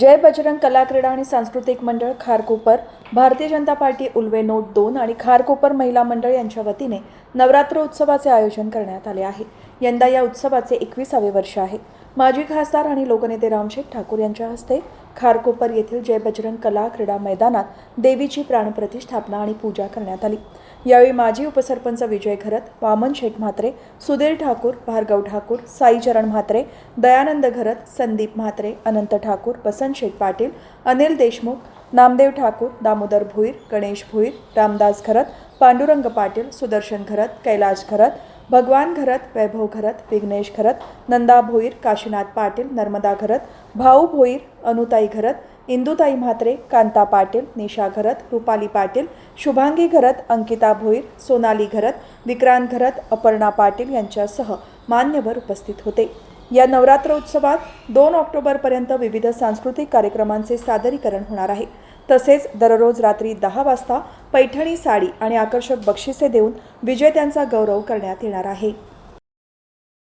जय बजरंग कला क्रीडा आणि सांस्कृतिक मंडळ खारकोपर भारतीय जनता पार्टी उल्वे नोट दोन आणि खारकोपर महिला मंडळ यांच्या वतीने नवरात्र उत्सवाचे आयोजन करण्यात आले आहे. यंदा या उत्सवाचे एकविसावे वर्ष आहे. माजी खासदार आणि लोकनेते रामशेठ ठाकूर यांच्या हस्ते खारकोपर येथील जय बजरंग कला क्रीडा मैदानात देवीची प्राणप्रतिष्ठापना आणि पूजा करण्यात आली. यावेळी माजी उपसरपंच विजय घरत वामन शेठ म्हात्रे सुधीर ठाकूर भार्गव ठाकूर साईचरण म्हात्रे दयानंद घरत संदीप म्हात्रे अनंत ठाकूर वसंत शेठ पाटील अनिल देशमुख नामदेव ठाकूर दामोदर भुईर गणेश भुईर रामदास घरत पांडुरंग पाटील सुदर्शन घरत कैलाश घरत भगवान घरत वैभव घरत विघ्नेश घरत नंदा भोईर काशीनाथ पाटील नर्मदा घरत भाऊ भोईर अनुताई घरत इंदुताई म्हात्रे कांता पाटील निशा घरत रुपाली पाटील शुभांगी घरत अंकिता भोईर सोनाली घरत विक्रांत घरत अपर्णा पाटील यांच्यासह मान्यवर उपस्थित होते. या नवरात्र उत्सवात दोन ऑक्टोबरपर्यंत विविध सांस्कृतिक कार्यक्रमांचे सादरीकरण होणार आहे. तसेच दररोज रात्री दहा वाजता पैठणी साडी आणि आकर्षक बक्षिसे देऊन विजेत्यांचा गौरव करण्यात येणार आहे.